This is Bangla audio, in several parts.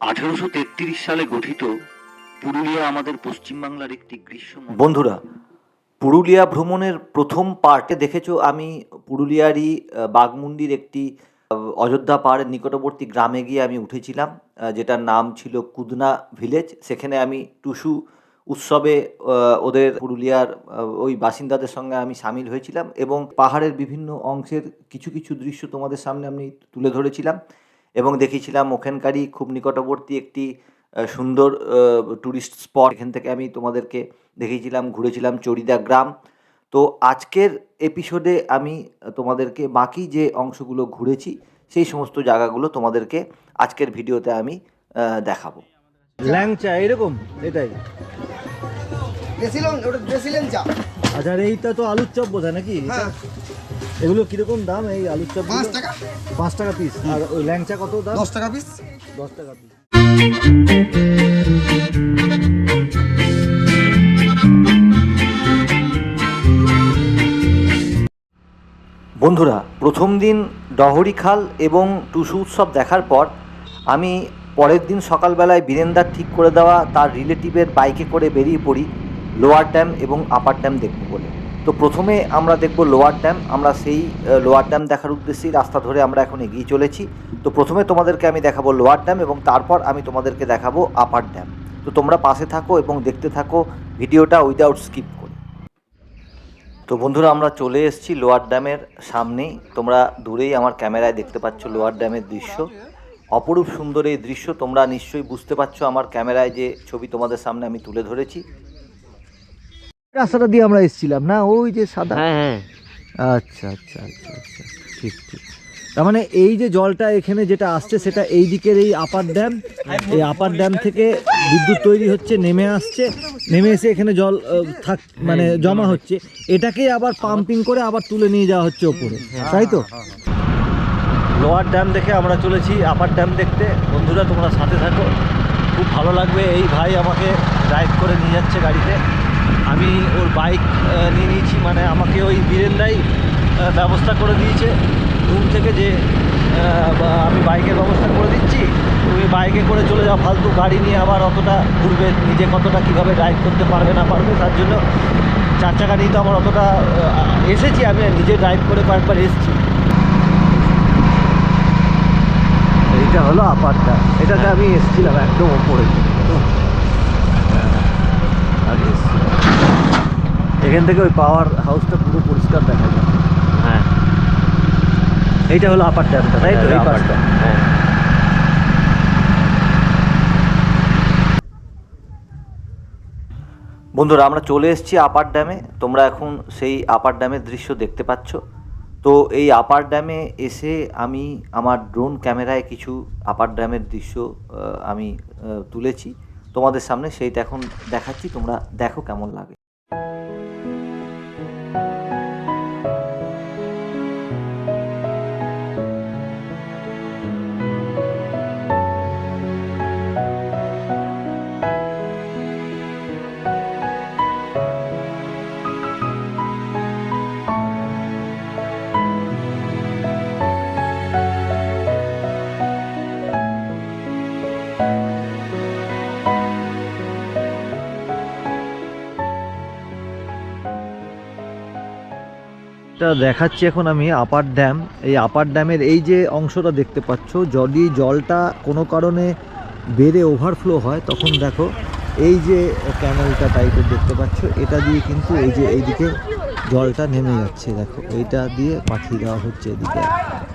আঠারোশো তেত্রিশ সালে গঠিত পুরুলিয়া আমাদের পশ্চিমবাংলার একটি গ্রীষ্ম বন্ধুরা পুরুলিয়া ভ্রমণের প্রথম পার্টে দেখেছ আমি পুরুলিয়ারই আহ, বাঘমুন্ডির একটি অযোধ্যা পাহাড়ের নিকটবর্তী গ্রামে গিয়ে আমি উঠেছিলাম যেটার নাম ছিল কুদনা ভিলেজ। সেখানে আমি টুসু উৎসবে ওদের পুরুলিয়ার ওই বাসিন্দাদের সঙ্গে আমি সামিল হয়েছিলাম এবং পাহাড়ের বিভিন্ন অংশের কিছু কিছু দৃশ্য তোমাদের সামনে আমি তুলে ধরেছিলাম। এবং দেখিয়েছিলাম ওখানকারই খুব নিকটবর্তী একটি সুন্দর ট্যুরিস্ট স্পট এখান থেকে আমি তোমাদেরকে দেখিয়েছিলাম ঘুরেছিলাম চরিদা গ্রাম। তো আজকের এপিসোডে আমি তোমাদেরকে বাকি যে অংশগুলো ঘুরেছি সেই সমস্ত জায়গাগুলো তোমাদেরকে আজকের ভিডিওতে আমি দেখাবো। ল্যাংচা এরকম এটাই। আচ্ছা এইটা তো আলুর চপ বোধহয় নাকি? হ্যাঁ। এগুলো কীরকম দাম এই আলুর চপ পাঁচ টাকা। পাঁচ টাকা পিস আর ওই ল্যাংচা কত দাম? দশ টাকা পিস দশ টাকা পিস বন্ধুরা প্রথম দিন ডহরি খাল এবং টুসু উৎসব দেখার পর আমি পরের দিন সকালবেলায় বীরেন্দার ঠিক করে দেওয়া তার রিলেটিভের বাইকে করে বেরিয়ে পড়ি লোয়ার ড্যাম এবং আপার ড্যাম দেখব বলে। তো প্রথমে আমরা দেখব লোয়ার ড্যাম আমরা সেই লোয়ার ড্যাম দেখার উদ্দেশ্যেই রাস্তা ধরে আমরা এখন এগিয়ে চলেছি। তো প্রথমে তোমাদেরকে আমি দেখাবো লোয়ার ড্যাম এবং তারপর আমি তোমাদেরকে দেখাবো আপার ড্যাম তো তোমরা পাশে থাকো এবং দেখতে থাকো ভিডিওটা উইদাউট স্কিপ করে। তো বন্ধুরা, আমরা চলে এসেছি লোয়ার ড্যামের সামনেই। তোমরা দূরেই আমার ক্যামেরায় দেখতে পাচ্ছ লোয়ার ড্যামের দৃশ্য। অপরূপ সুন্দর এই দৃশ্য, তোমরা নিশ্চয়ই বুঝতে পারছ আমার ক্যামেরায় যে ছবি তোমাদের সামনে আমি তুলে ধরেছি। রাস্তাটা দিয়ে আমরা এসেছিলাম না? ওই যে সাদা। হ্যাঁ হ্যাঁ। আচ্ছা আচ্ছা আচ্ছা আচ্ছা ঠিক ঠিক। তার মানে এই যে জলটা এখানে যেটা আসছে সেটা এই দিকের এই আপার ড্যাম এই আপার ড্যাম থেকে বিদ্যুৎ তৈরি হচ্ছে নেমে আসছে। নেমে এসে এখানে জল থাক মানে জমা হচ্ছে। এটাকেই আবার পাম্পিং করে আবার তুলে নিয়ে যাওয়া হচ্ছে ওপরে। তাই তো? লোয়ার ড্যাম দেখে আমরা চলেছি আপার ড্যাম দেখতে। বন্ধুরা তোমরা সাথে থাকো। খুব ভালো লাগবে। এই ভাই আমাকে ড্রাইভ করে নিয়ে যাচ্ছে গাড়িতে। আমি ওর বাইক নিয়ে নিয়েছি মানে আমাকে ওই বীরেন্দাই ব্যবস্থা করে দিয়েছে। রুম থেকে যে আমি বাইকের ব্যবস্থা করে দিচ্ছি, তুমি বাইকে করে চলে যাও, ফালতু গাড়ি নিয়ে আবার অতটা ঘুরবে, নিজে কতটা কীভাবে ড্রাইভ করতে পারবে, না পারবে, তার জন্য চার চাকা নিয়ে তো আমার অতটা এসেছি, আমি নিজে ড্রাইভ করে কয়েকবার এসেছি। এইটা হলো আপারটা। এটাতে আমি এসেছিলাম একদম ওপরে আগে এসেছিলাম। এখান থেকে ওই পাওয়ার হাউসটা পুরো পরিষ্কার দেখা যায়। হ্যাঁ। এইটা হলো আপার ড্যামটা তাই তো? এই পাশটা। হ্যাঁ। বন্ধুরা আমরা চলে এসেছি আপার ড্যামে তোমরা এখন সেই আপার ড্যামের দৃশ্য দেখতে পাচ্ছ। তো এই আপার ড্যামে এসে আমি আমার ড্রোন ক্যামেরায় কিছু আপার ড্যামের দৃশ্য আমি তুলেছি। তোমাদের সামনে সেইটা এখন দেখাচ্ছি। তোমরা দেখো কেমন লাগে। দেখাচ্ছি এখন আমি আপার ড্যাম। এই আপার ড্যামের এই যে অংশটা দেখতে পাচ্ছ, যদি জলটা কোনো কারণে বেড়ে ওভারফ্লো হয়, তখন দেখো এই যে ক্যানেলটা টাইপের দেখতে পাচ্ছ, এটা দিয়ে কিন্তু এই যে এইদিকে জলটা নেমে যাচ্ছে, দেখো। এইটা দিয়ে পাঠিয়ে দেওয়া হচ্ছে এদিকে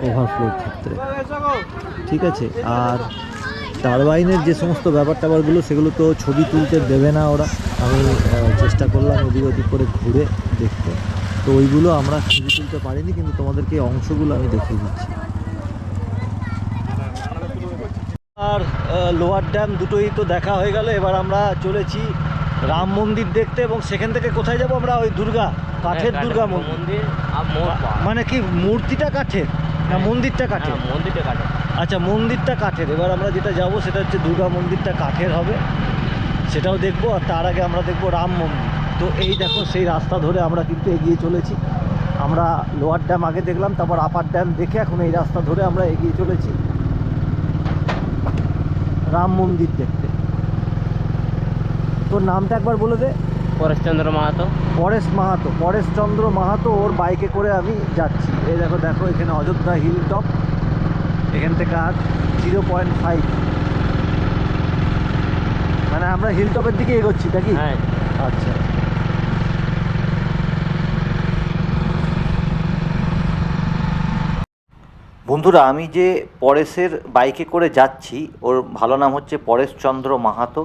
ওভারফ্লোর ক্ষেত্রে। ঠিক আছে? আর টারবাইনের যে সমস্ত ব্যাপার ট্যাপারগুলো সেগুলো তো ছবি তুলতে দেবে না ওরা। আমি চেষ্টা করলাম এদিক ওদিক করে ঘুরে দেখতে। তো ওইগুলো আমরা ছবি তুলতে পারিনি কিন্তু তোমাদেরকে অংশগুলো আমি দেখিয়ে দিচ্ছি। আর লোয়ার ড্যাম দুটোই তো দেখা হয়ে গেল এবার আমরা চলেছি রাম মন্দির দেখতে এবং সেখান থেকে কোথায় যাব আমরা? ওই দুর্গা কাঠের দুর্গা মন্দির। মানে কি মূর্তিটা কাঠের? না মন্দিরটা কাঠের? হ্যাঁ, মন্দিরটা কাটে আচ্ছা মন্দিরটা কাঠের। এবার আমরা যেটা যাব সেটা হচ্ছে দুর্গা মন্দিরটা কাঠের হবে সেটাও দেখব আর তার আগে আমরা দেখব রাম মন্দির। তো এই দেখো সেই রাস্তা ধরে আমরা কিন্তু এগিয়ে চলেছি। আমরা লোয়ার ড্যাম আগে দেখলাম তারপর আপার ড্যাম দেখে এখন এই রাস্তা ধরে আমরা এগিয়ে চলেছি। রাম মন্দির দেখতে। তোর নামটা একবার বলে দে। পরেশচন্দ্র মাহাতো। পরেশ মাহাতো পরেশ চন্দ্র মাহাতো ওর বাইকে করে আমি যাচ্ছি। এই দেখো দেখো এখানে অযোধ্যা হিল টপ এখান থেকে আর জিরো পয়েন্ট ফাইভ। মানে আমরা হিল টপের দিকে এগোচ্ছি নাকি? হ্যাঁ। আচ্ছা। বন্ধুরা, আমি যে পরেশের বাইকে করে যাচ্ছি, ওর ভালো নাম হচ্ছে পরেশচন্দ্র মাহাতো।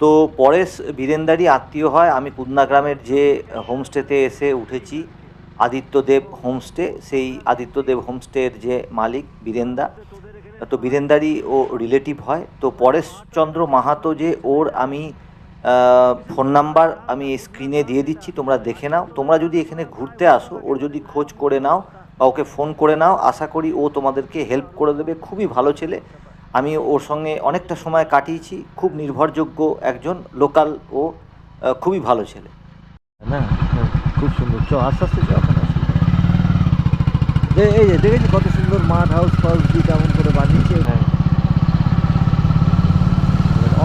তো পরেশ বীরেন্দারই আত্মীয় হয়। আমি কুদনা গ্রামের যে হোমস্টেতে এসে উঠেছি, আদিত্যদেব হোমস্টে সেই আদিত্যদেব হোমস্টের যে মালিক বীরেন্দা। তো বীরেন্দারই ও রিলেটিভ হয়। তো পরেশচন্দ্র মাহাতো যে ওর আমি ফোন নাম্বার আমি স্ক্রিনে দিয়ে দিচ্ছি, তোমরা দেখে নাও। তোমরা যদি এখানে ঘুরতে আসো, ওর যদি খোঁজ করে নাও বা ওকে ফোন করে নাও আশা করি ও তোমাদেরকে হেল্প করে দেবে। খুবই ভালো ছেলে। আমি ওর সঙ্গে অনেকটা সময় কাটিয়েছি খুব নির্ভরযোগ্য একজন লোকাল ও খুবই ভালো ছেলে। না হ্যাঁ, খুব সুন্দর। চ আস্তে আস্তে চ এই যে দেখেছি কত সুন্দর মাঠ হাউস ফাউস দিয়ে কেমন করে বানিয়েছে।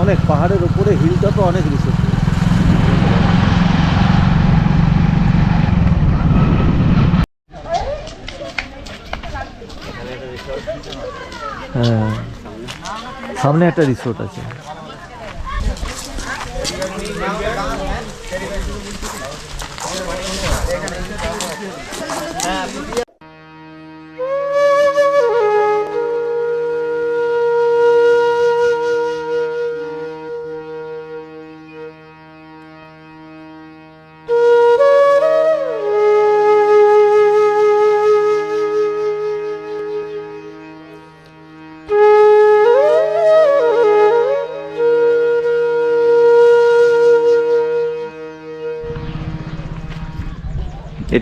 অনেক পাহাড়ের উপরে হিল টপে অনেক রিসোর্ট হ্যাঁ। সামনে একটা রিসোর্ট আছে।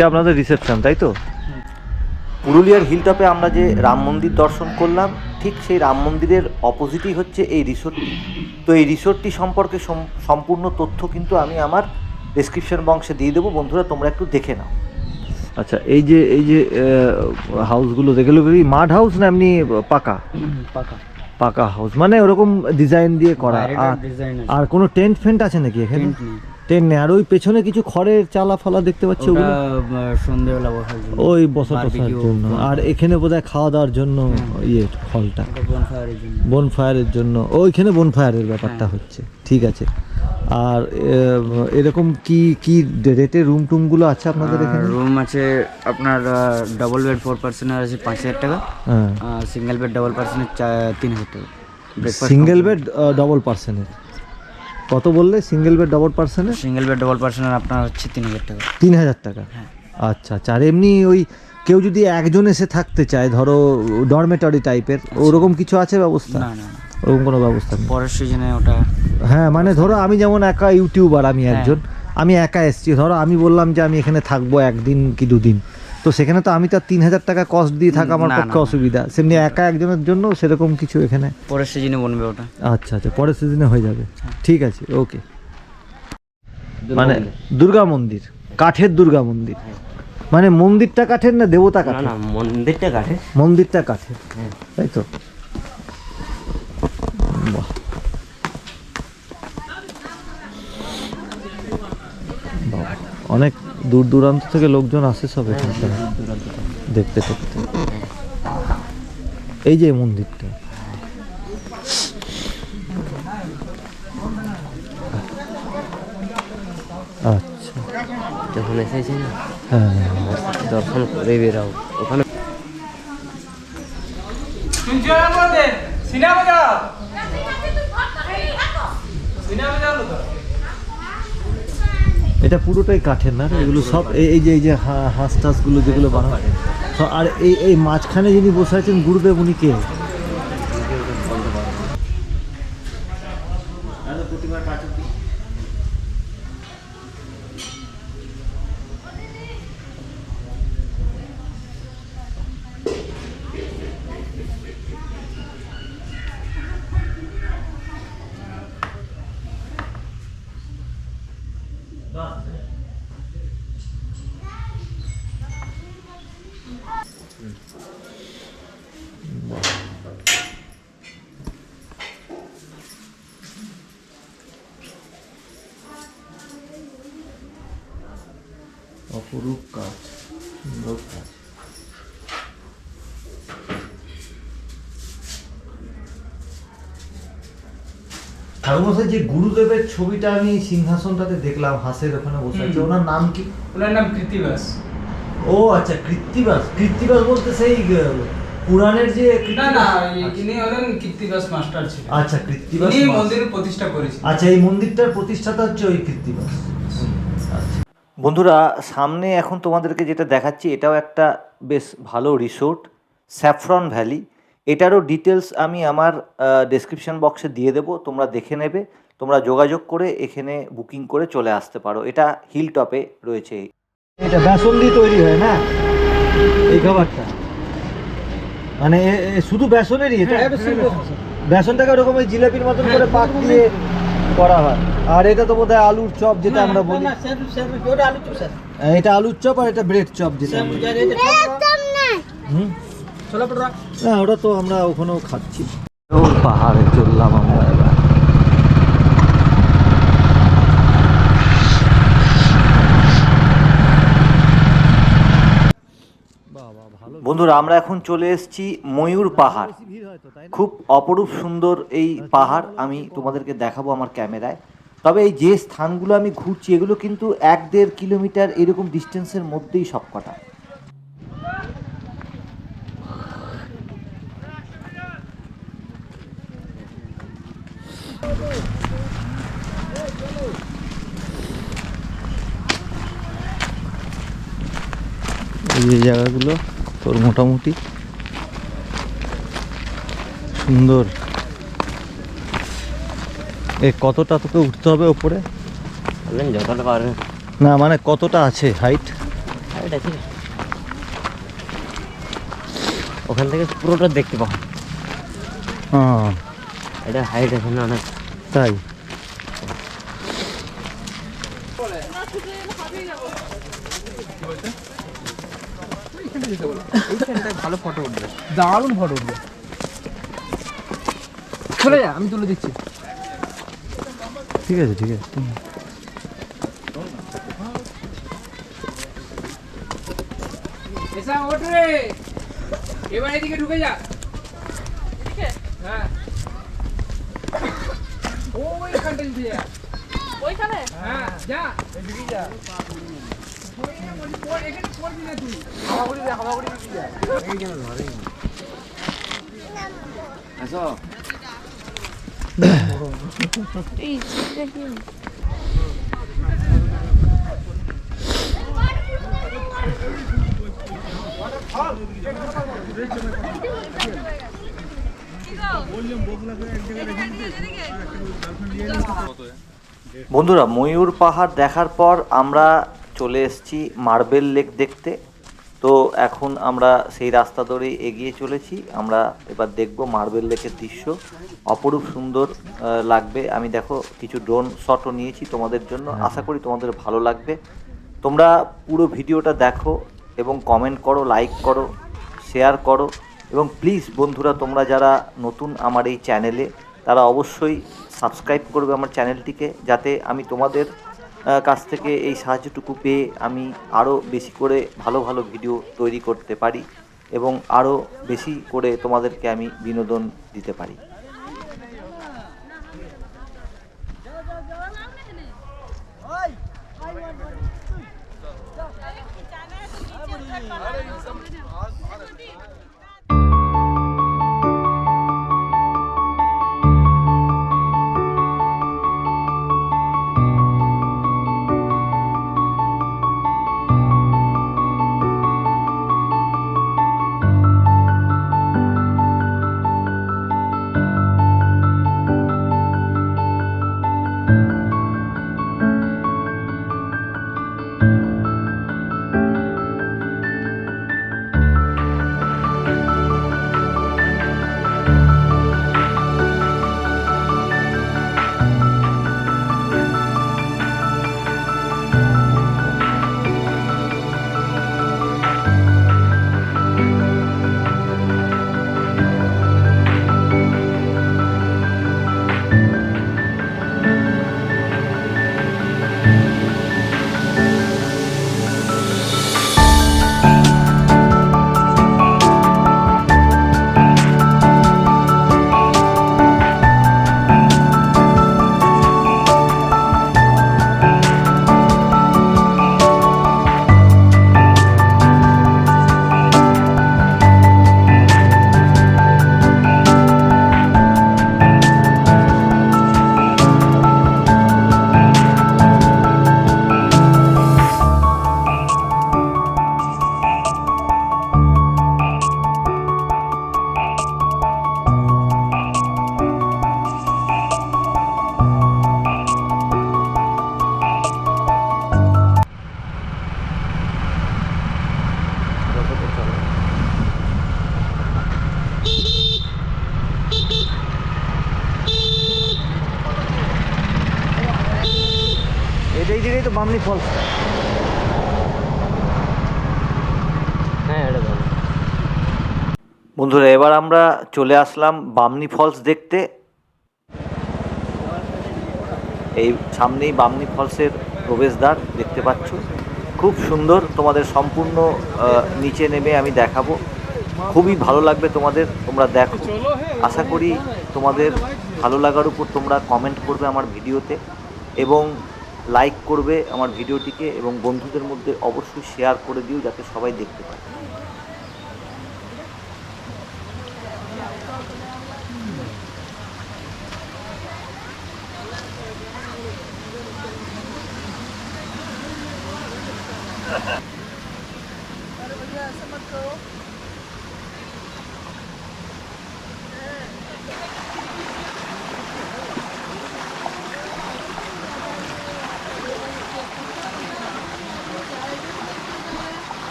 এটা আপনাদের রিসেপশন তাই তো? পুরুলিয়ার হিলটপে আমরা যে রাম মন্দির দর্শন করলাম ঠিক সেই রাম মন্দিরের অপোজিটই হচ্ছে এই রিসোর্টটি তো এই রিসোর্টটি সম্পর্কে সম্পূর্ণ তথ্য কিন্তু আমি আমার ডেসক্রিপশন বক্সে দিয়ে দেবো। বন্ধুরা তোমরা একটু দেখে নাও। আচ্ছা এই যে এই যে হাউসগুলো দেখল কি মাড হাউস না এমনি পাকা? পাকা। পাকা হাউস মানে ওরকম ডিজাইন দিয়ে করা। আর আর কোনো টেন্ট ফেন্ট আছে নাকি এখানে? নেই। আর ওই পেছনে কিছু খড়ের চালা ফালা দেখতে পাচ্ছি ওগুলো? সন্ধ্যেবেলা বসার জন্য। ওই বসা টসার জন্য। আর এখানে বোধহয় খাওয়া দাওয়ার জন্য ইয়ে হলটা বনফায়ারের জন্য। বন ফায়ারের জন্য। ওইখানে বন ফায়ারের ব্যাপারটা হচ্ছে। ঠিক আছে। আর এরকম কি কি রেটে রুম টুমগুলো আছে আপনাদের এখানে? রুম আছে আপনার ডবল বেড ফোর পার্সেন্টের আছে পাঁচ হাজার টাকা। হ্যাঁ। সিঙ্গেল বেড ডবল পার্সেন্টের তিন হাজার টাকা। সিঙ্গেল বেড ডবল পার্সেন্টের কত বললে? সিঙ্গেল বেড ডবল পার্সেন্টের সিঙ্গেল বেড ডবল পার্সেন্টের আপনার হচ্ছে তিন হাজার টাকা। তিন হাজার টাকা? আচ্ছা আচ্ছা। আর এমনি ওই কেউ যদি একজন এসে থাকতে চায় ধরো ডরমেটরি টাইপের ওরকম কিছু আছে ব্যবস্থা? না না না। ওরকম কোনো ব্যবস্থা নেই? পরের সিজনে ওটা হ্যাঁ মানে ধরো আমি যেমন একা ইউটিউবার আমি একজন আমি একা এসছি। ধরো আমি বললাম যে আমি এখানে থাকব একদিন কি দুদিন। তো সেখানে তো আমি তো আর তিন হাজার টাকা কস্ট দিয়ে থাকা আমার পক্ষে। অসুবিধা। সেমনি একা একজনের জন্য সেরকম কিছু এখানে। পরের সিজনে বনবে ওটা। আচ্ছা আচ্ছা পরের সিজনে হয়ে যাবে। ঠিক আছে ওকে মানে দুর্গা মন্দির কাঠের দুর্গা মন্দির। মানে মন্দিরটা কাঠের না দেবতা কাঠের না মন্দিরটা কাঠের। মন্দিরটা কাঠের তাই তো? বাহ বাহ, অনেক দূর দূরান্ত থেকে লোকজন আসে সব এখানে দেখতে দেখতে। এই যে মন্দিরটা। আচ্ছা। যখন এসেছি না হ্যাঁ। দর্শন করে বেরাও ওখানে এটা পুরোটাই কাঠের না? এগুলো সব এই যে এই যে হাঁস টাসগুলো যেগুলো বানানো হ্যাঁ, আর এই এই মাঝখানে যিনি বসে আছেন গুরুদেব উনি কে? প্রতিমার ঠাকুরমশাই যে গুরুদেবের ছবিটা আমি সিংহাসনটাতে দেখলাম হাসের ওখানে বসে আছে ওনার নাম কি? ওনার নাম কৃতিবাস ও আচ্ছা কৃত্তিবাস। কৃত্তিবাস বলতে সেই পুরাণের যে না না আচ্ছা। ইনি হলেন কৃত্তিবাস মাস্টার ছিলেন। আচ্ছা কৃত্তিবাস ইনি মন্দির প্রতিষ্ঠা করেছিলেন। আচ্ছা এই মন্দিরটার প্রতিষ্ঠাতা হচ্ছে ওই কৃত্তিবাস। আচ্ছা। বন্ধুরা সামনে এখন তোমাদেরকে যেটা দেখাচ্ছি এটাও একটা বেশ ভালো রিসোর্ট স্যাফরন ভ্যালি। এটারও ডিটেলস আমি আমার ডেসক্রিপশন বক্সে দিয়ে দেবো। তোমরা দেখে নেবে তোমরা যোগাযোগ করে এখানে বুকিং করে চলে আসতে পারো। এটা হিল টপে রয়েছে। এটা বেসন দিয়ে তৈরি হয় না? এই খাবারটা? মানে শুধু বেসনেরই? এটা বেসনটাকে ওরকম ওই জিলাপির মতন করে পাক দিয়ে করা হয়। আর এটা তো বোধহয় আলুর চপ যেটা আমরা বলি। হ্যাঁ, এটা আলুর চপ আর এটা ব্রেড চপ যেটা হুম? না ওটা তো আমরা ওখানেও খাচ্ছি। পাহাড়ে চললাম আমরা এবার। বন্ধুরা আমরা এখন চলে এসেছি ময়ূর পাহাড়। খুব অপরূপ সুন্দর এই পাহাড় আমি তোমাদেরকে দেখাবো আমার ক্যামেরায়। তবে এই যে স্থানগুলো আমি ঘুরছি এগুলো কিন্তু এক দেড় কিলোমিটার এরকম ডিস্টেন্সের মধ্যেই সব এই যে জায়গাগুলো তোর মোটামুটি সুন্দর। এ কতটা তোকে উঠতে হবে ওপরে? বললেন যতটা পারবে। না মানে কতটা আছে হাইট হাইট আছে। ওখান থেকে পুরোটা দেখতে পাবো। হ্যাঁ। এটা হাইট আছে না অনেক। তাই? ভালো ফটো উঠবে দারুণ ফটো উঠবে। চলে যা আমি তুলে দিচ্ছি। ঠিক আছে ঠিক আছে। এসা ওঠ রে। এবার এদিকে ঢুকে যা হ্যাঁ ওইখানটা ঢুকে যা ওইখানে? হ্যাঁ যা। এদিকে যা এখানে বন্ধুরা ময়ূর পাহাড় দেখার পর আমরা চলে এসেছি মার্বেল লেক দেখতে। তো এখন আমরা সেই রাস্তা ধরে এগিয়ে চলেছি। আমরা এবার দেখব মার্বেল লেকের দৃশ্য। অপরূপ সুন্দর লাগবে। আমি দেখো কিছু ড্রোন শটও নিয়েছি তোমাদের জন্য। আশা করি তোমাদের ভালো লাগবে। তোমরা পুরো ভিডিওটা দেখো এবং কমেন্ট করো লাইক করো শেয়ার করো। এবং প্লিজ বন্ধুরা, তোমরা যারা নতুন আমার এই চ্যানেলে তারা অবশ্যই সাবস্ক্রাইব করবে আমার চ্যানেলটিকে যাতে আমি তোমাদের কাছ থেকে এই সাহায্যটুকু পেয়ে আমি আরও বেশি করে ভালো ভালো ভিডিও তৈরি করতে পারি এবং আরও বেশি করে তোমাদেরকে আমি বিনোদন দিতে পারি। হ্যাঁ বন্ধুরা, এবার আমরা চলে আসলাম বামনি ফলস দেখতে। এই সামনেই বামনি ফলসের প্রবেশদ্বার দেখতে পাচ্ছ। খুব সুন্দর তোমাদের সম্পূর্ণ নিচে নেমে আমি দেখাবো। খুবই ভালো লাগবে তোমাদের, তোমরা দেখো। আশা করি তোমাদের ভালো লাগার উপর তোমরা কমেন্ট করবে আমার ভিডিওতে। এবং লাইক করবে আমার ভিডিওটিকে এবং বন্ধুদের মধ্যে অবশ্যই শেয়ার করে দিও যাতে সবাই দেখতে পায়।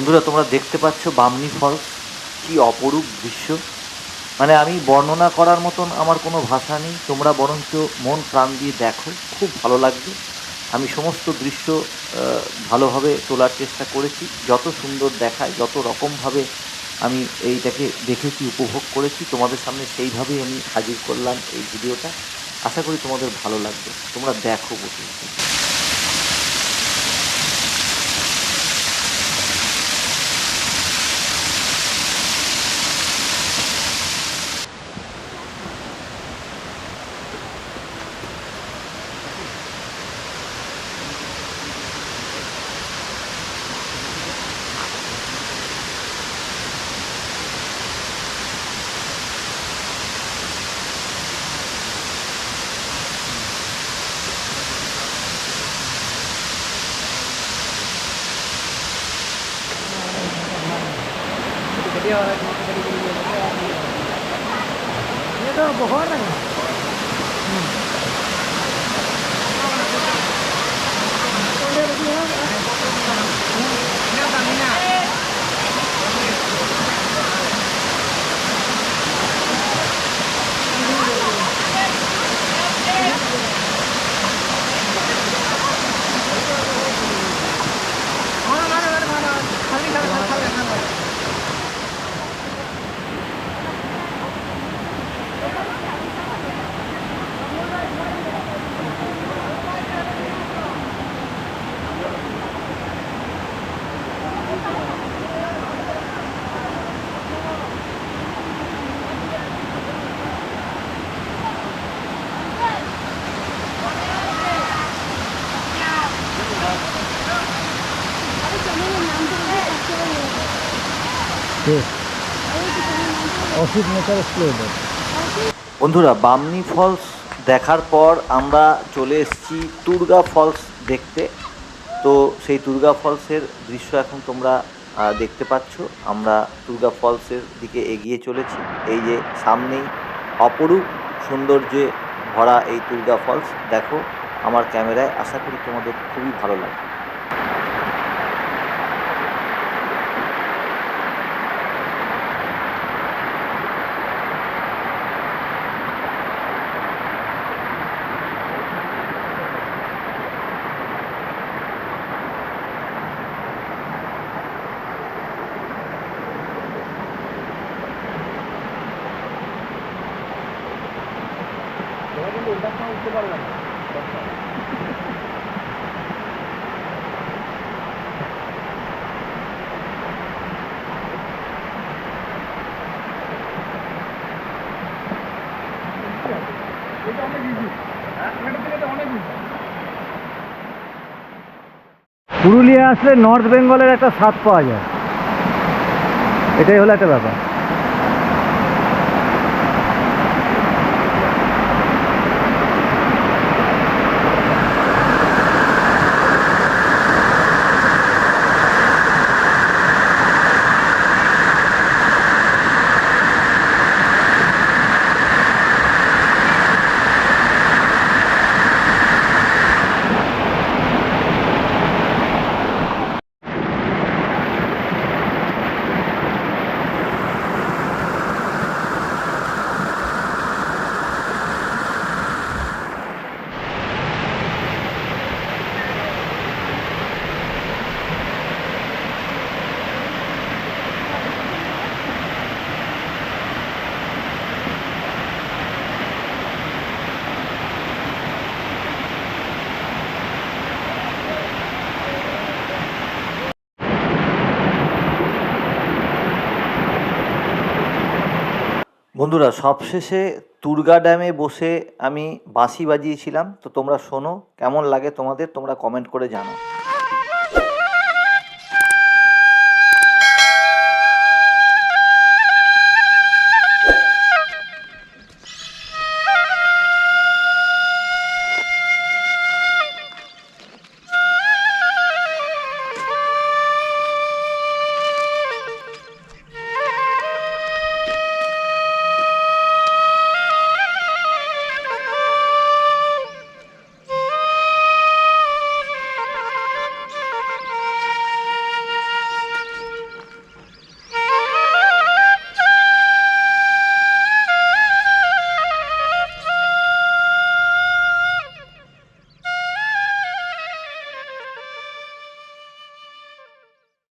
বন্ধুরা, তোমরা দেখতে পাচ্ছ বামনি ফলস কি অপরূপ দৃশ্য। মানে আমি বর্ণনা করার মতন আমার কোনো ভাষা নেই। তোমরা বরঞ্চ মন প্রাণ দিয়ে দেখো। খুব ভালো লাগবে। আমি সমস্ত দৃশ্য ভালোভাবে তোলার চেষ্টা করেছি। যত সুন্দর দেখায়, যত রকমভাবে আমি এইটাকে দেখেছি, উপভোগ করেছি, তোমাদের সামনে সেইভাবেই আমি হাজির করলাম এই ভিডিওটা। আশা করি তোমাদের ভালো লাগবে। তোমরা দেখো বসে বন্ধুরা, বামনি ফলস দেখার পর আমরা চলে এসেছি তুর্গা ফলস দেখতে। তো সেই দুর্গা ফলসের দৃশ্য এখন তোমরা দেখতে পাচ্ছ। আমরা দুর্গা ফলসের দিকে এগিয়ে চলেছি। এই যে সামনেই অপরূপ সৌন্দর্যে ভরা এই দুর্গা ফলস দেখো, আমার ক্যামেরায়। আশা করি তোমাদের খুবই ভালো লাগবে উঠতে পারবে না পুরুলিয়া আসলে নর্থ বেঙ্গলের একটা স্বাদ পাওয়া যায়। এটাই হলো একটা ব্যাপার। বন্ধুরা, সবশেষে তুর্গা ড্যামে বসে আমি বাঁশি বাজিয়েছিলাম। তো তোমরা শোনো, কেমন লাগে তোমাদের, তোমরা কমেন্ট করে জানাও।